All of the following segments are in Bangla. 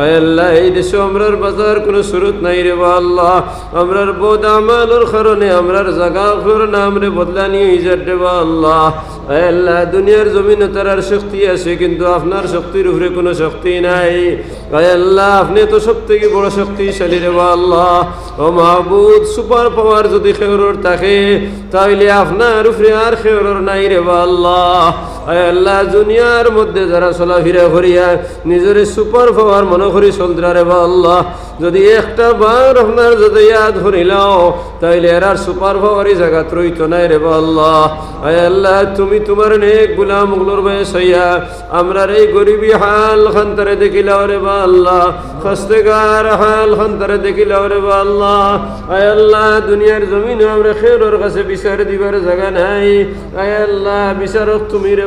আল্লাহ, এই আমরার বাজার কোনো সুরত নাই রে বা আল্লাহ। আমরার বোধ আমালোর কারণে আমরার জাগা কারণে আমরে বদলা নিয়ে রে বা আল্লাহ। আল্লাহ, দুনিয়ার জমিনে তার শক্তি আছে, কিন্তু আপনার শক্তির উপরে কোনো শক্তি নাই। আল্লাহ, আপনি তো সব থেকে বড় শক্তিশালী রে বা আল্লাহ। ও মাহবুদ সুপার পাওয়ার যদি খেউরর থাকে তাহলে আপনার উপরে আর খেউরর নাই রে বা আল্লাহ। আল্লাহ, দুনিয়ার মধ্যে যারা চলাফেরা করিয়া নিজের সুপার পাওয়ার মনে করি চলতে রে বা আল্লাহ, যদি একটা বার আপনার যদি ইয়াদ করিলাও তাইলে এরার সুপার পাওয়ারই জায়গা রইত নাই রে বা আল্লাহ। আল্লাহ, তুমি তোমার নেক গুলামগুলোর বয়স হইয়া আমরার এই গরিবী হাল খান্তরে দেখিলাও রে বা আল্লাহ। খস্তেগার হাল খান্তরে দেখিলাও রে বা আল্লাহ। আয় আল্লাহ, দুনিয়ার জমিনে আমরা খেরোর কাছে বিচার দিবার জায়গা নাই। আয় আল্লাহ, বিচারক তুমি রে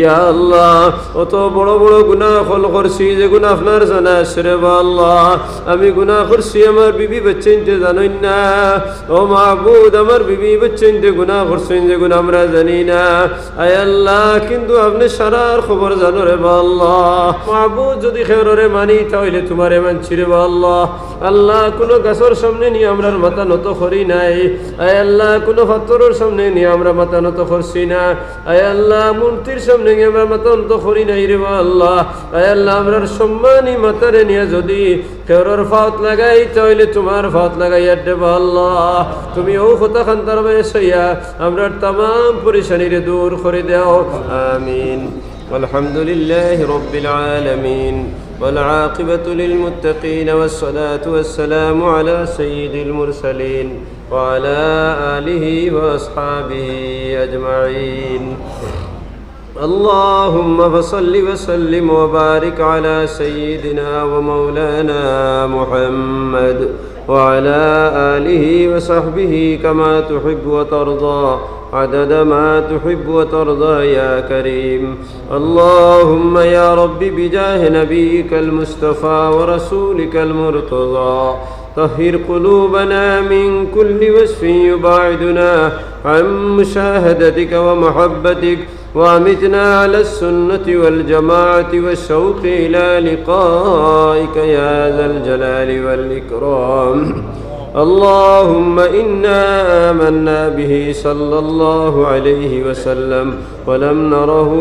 ইয়া আল্লাহ, অত বড় বড় গুনাহ ফল করছি যে গুনাহ আপনার জানা আছে রে বা আল্লাহ। আমি গুনাহ করছি, আমার বিবি বাচ্চাইতে জানেন না। ও মাহবুদ আমার বিবি বাচ্চাইতে গুনাহ করছেন যে গুনাহ, আমরা জানি না। আয় আল্লাহ, কিন্তু আপনি সারার খবর জানো রে বা আল্লাহ। মাহবুদ যদি খেররে মানি, তাহলে তোমারে মানছি রে বা আল্লাহ। আল্লাহ, কোনো গাছের সামনে নিয়ে আমরা মাথা নত করি নাই। আয় আল্লাহ, কোনো পাথরের সামনে নিয়ে আমরা মাথা নত করছি না। আয় আল্লাহ, মূর্তির সামনে নিয়ে আমরা মাথা নত করি নাই রে আল্লাহ। আয় আল্লাহ আমরার সম্মানই মাথারে নিয়ে যদি কেউর ফাউত লাগাই, তাহলে তোমার ফাউত লাগাইয়া দেব আল্লাহ। তুমি ও কথা খান তার সইয়া আমরার তাম পরিশানিরে দূর করে দাও। আমিন। আলহামদুলিল্লাহ রবিল আলমিন। والعاقبة للمتقين والصلاة والسلام على سيد المرسلين وعلى آله وأصحابه أجمعين. اللهم فصل وسلم وبارك على سيدنا ومولانا محمد وعلى آله وصحبه كما تحب وترضى. عدد ما تحب وترضى يا كريم. اللهم يا رب بجاه نبيك المصطفى ورسولك المرتضى. طهر قلوبنا من كل وصف يباعدنا عن مشاهدتك ومحبتك. وامتنا على السنة والجماعة والشوق إلى لقائك يا ذا الجلال والإكرام. اللهم إنا آمنا به صلى الله عليه وسلم ولم نره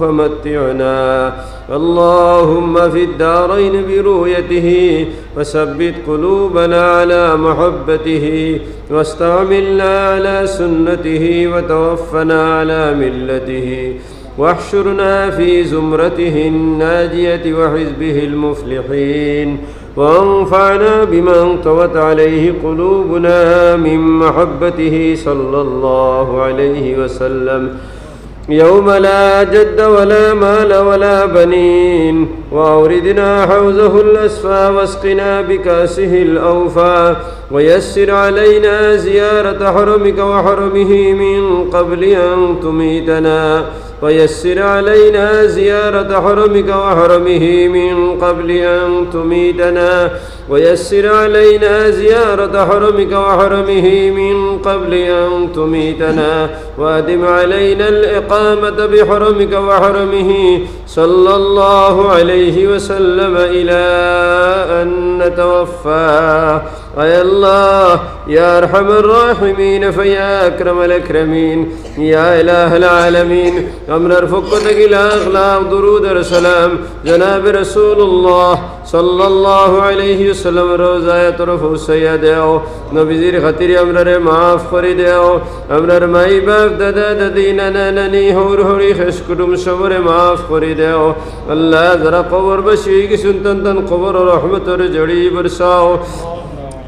فمتعنا. اللهم في الدارين برؤيته وثبت قلوبنا على محبته واستعملنا على سنته وتوفنا على ملته. واحشرنا في زمرته الناجية وحزبه المفلحين. وانفعنا بما انطوت عليه قلوبنا من محبته صلى الله عليه وسلم. يوم لا جد ولا مال ولا بنين وأوردنا حوزه الأسفى واسقنا بكأسه الأوفى ويسر علينا زيارة حرمك وحرمه من قبل أن تميتنا. ويسر علينا زيارة حرمك وحرمه من قبل أن تميتنا. ويسر علينا زيارة حرمك وحرمه من قبل أن تميتنا وأدم علينا الإقامة بحرمك وحرمه. صلى الله عليه وسلم إلى أن نتوفى. أي الله يا أرحم الراحمين فيا أكرم الأكرمين يا إله العالمين. أمر فقتك إلى أخلاق درود السلام. جناب رسول الله সাল্লাল্লাহু আলাইহি ওয়াসাল্লাম রোজায় তরফ হুসাইয়া দেও। নবীজির খাতিরে আমরারে মাফ করে দেও। আমরার মাই বাপ দাদা, দাদি, নানা, নানি, হৌর, হরি খেস কুটুম সবরে মাফ করে দেও। আল্লাহ, যারা কবর বসি কি সন্তান কবর রহমতর জড়ি বরসাও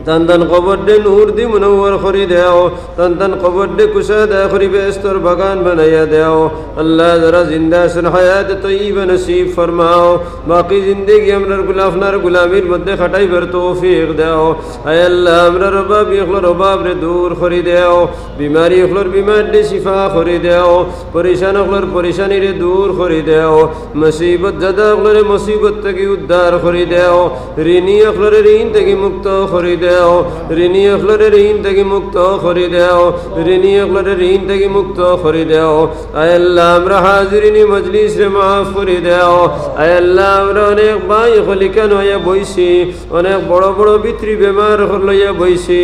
তন তন কবর দে নূর দি মুনওয়ার দেও। তন তন কবর দে কুশাদা করি বেস্তর বাগান বানাইয়া দেও। আল্লাহ যারা জিন্দা আছেন, হায়াত তৈব নসিব ফরমাও। বাকি জিন্দগি আমরার গুলাফনার গুলামির মধ্যে খাটাইবার তৌফিক দেও। আয় আল্লাহ আমরার অভাব ইখলোর অভাব রে দূর করি দেও। বিমারি ইখলোর বিমার দে শিফা করি দেও। পরিশান ইখলোর পরিশানি রে দূর করি দেও। মুসিবত জাদা ইখলোরে মুসিবত থেকে উদ্ধার করি দেও। ঋণী ইখলোরে ঋণ থেকে মুক্ত করি দেও। দেও, ঋণী অখলরে ঋণ থেকে মুক্ত করে দেও, ঋণী অখলরে ঋণ থেকে মুক্ত করে দেও। আল্লাহ, আমরা হাজিরিনী মজলিস মাফ করে দেও। আমরা অনেক ভাই হলিকান হইয়া বইছি, অনেক বড় বড় বেমার বইছি।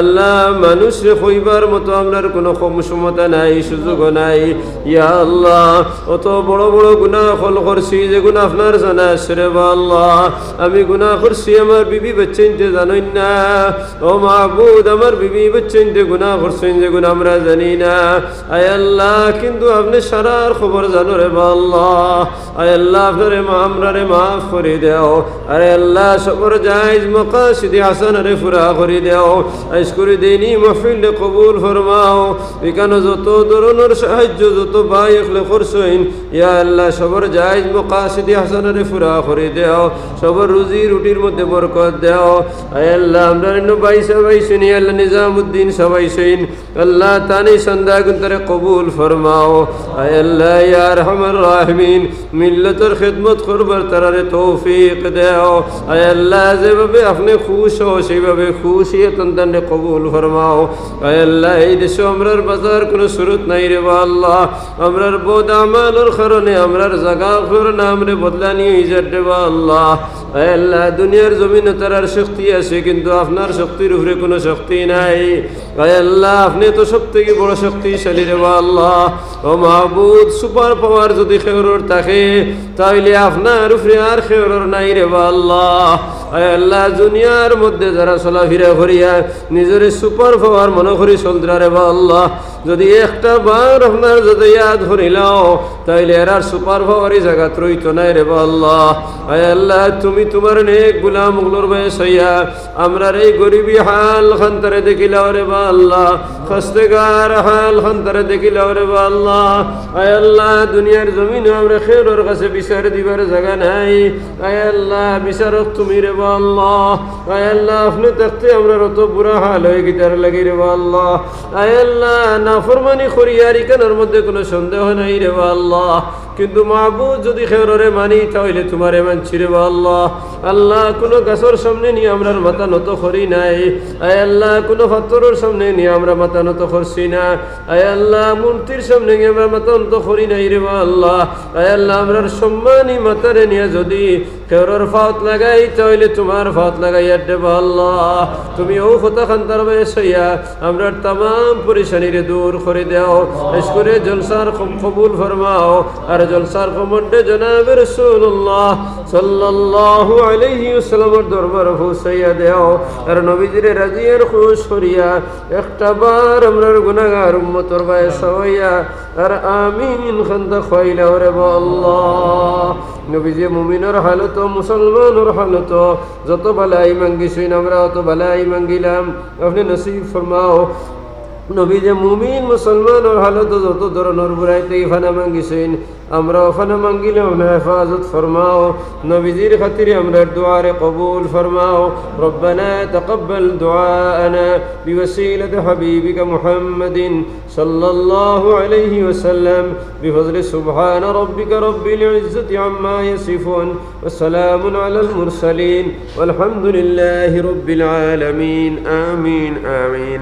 আল্লাহ মানুষ হইবার মতো আপনার কোনো ক্ষমতা নাই সুযোগ নাই। ইয়া আল্লাহ, অত বড় বড় গুনাহ ফল করছি যে গুনাহ আপনার জানা আছে বা আল্লাহ। আমি গুনাহ করছি, আমার বিবি বাচ্চাইনতে জানোই না। ও মাহবুদ আমার বিবি বাচ্চাইনতে গুনাহ করছেন যে গুনাহ আমরা জানি না আয় আল্লাহ কিন্তু আপনি সারার খবর জানো রে বা আল্লাহ আয় আল্লাহ আপনারে মা আমরা রে মাফ করে দেও আরে আল্লাহ সবর জায়জ মকাসিদি হাসান রে ফুরা করে দেও আইস করে দেনি মহফিল কবুল ফরমাও এখানে যত ধরনের সাহায্য যত ভাই এখলে করছেন ইয়া আল্লাহ সবর জায়জ মকাসিদি হাসান রে ফুরা করে দেও সবর রুজি রুটির মধ্যে বরকত দেও আয় আল্লাহ নিজামুদ্দিন কবুল খেদমত তৌফিক দেও। যেভাবে আপনি খুশ হো সেইভাবে খুশি তন্তানে কবুল ফরমাও। আয় এই আমরার বাজার কোনো সুরত নাই রে বা আল্লাহ। আমরার বোধ আমালোর কারণে আমরার জাগা কারণে আমরে বদলানি হয়ে যার রে বা আল্লাহ। আল্লাহ, দুনিয়ার জমিনে তার শক্তি আছে, কিন্তু আপনার শক্তির উপরে কোনো শক্তি নাই। আল্লাহ, আপনি তো সব থেকে বড় শক্তিশালী রে আল্লাহ। ও মাহবুদ সুপার পাওয়ার যদি খেওরর থাকে তাহলে আপনার উপরে আর খেওরর নাই রে আল্লাহ। আল্লাহ, দুনিয়ার মধ্যে যারা চলাফেরা করিয়া নিজের সুপার পাওয়ার মনে করি চলতে রে বা আল্লাহ, যদি একটা বার আপনার যদি ইয়াদ করিলাও তাইলে এরার সুপার পাওয়ারই জায়গা রইত নাই রে বা আল্লাহ। আয় আল্লাহ, তুমি তোমার নেক গুলামগুলোর বয়স হইয়া আমরার এই গরিবী হাল খান্তারে দেখিলাও রে বা আল্লাহ। খস্তেগার হাল খান্তারে দেখিলাও রে আল্লাহ, আয় আল্লাহ, দুনিয়ার জমিন আমরা খেরোর কাছে বিচার দিবার জায়গা নাই। আয় আল্লাহ, বিচারক তুমি রে আল্লাহ। আয় আল্লাহ, আপনি দেখতে আমরা অত বুড়া হাল হয়ে গিটার লাগি রে আল্লাহ। আয় আল্লাহ, নাফরমানি খরিয়ারি কেনার মধ্যে কোনো সন্দেহ নাই রে আল্লাহ। কিন্তু মাহবুদ যদি খেররে মানি, তাহলে তোমার এমন রে বা আল্লাহ। আল্লাহ কোনো গাছর সামনে নিয়ে আমরা মাথা নত করি নাই। আয় আল্লাহ, কোনো পাথরের সামনে নিয়ে আমরা মাথা নত করছি না। আয় আল্লাহ, মূর্তির সামনে নিয়ে আমরা মাথা নত করি নাই রে বা আল্লাহ। আয় আল্লাহ, আমরার সম্মানী মাতারে নিয়ে যদি খেরর ফাত লাগাই তাহলে তোমার ফাত লাগাইয়া দেবা আল্লাহ। তুমি ও কথা খান্তার বয়স হইয়া আমরা তাম পরিশানিরে দূর করে দাও। এস করে জলসার কবুল ফরমাও। আর জলসার কমন্ডে জনাবে রসুল্লাহ সাল্লাল্লাহু আলাইহি ওয়াসাল্লামের দরবার পৌঁছাইয়া দেও। আর নবীজিরে রাজিয়ার খুশ করিয়া একটা বার আমরার গুনাহগার উম্মতর হইয়া আর আমিন খান্দা খোয়াইলা রে আল্লাহ নবীজি মুমিনের হালত মুসলমানের হালত যত বালাই মাঙ্গিস আমরা অত বালাই মাঙ্গিলাম। আপনি নসিব ফরমাও। নবী যে মুমিন মুসলমানের হালত যত ধরনের বুড়াইতে ফানা মাঙ্গিছেন আমরা ফানা মাঙ্গিলে না হেফাজত ফরমাও নবীজির খাতিরে আমরা দুয়ারে কবুল ফরমাও ربنا تقبل دعاءنا بوسيلة حبيبك محمد صلى الله عليه وسلم بفضل سبحان ربك رب العزة عما يصفون وسلام على المرسلين والحمد لله رب العالمين آمين آمين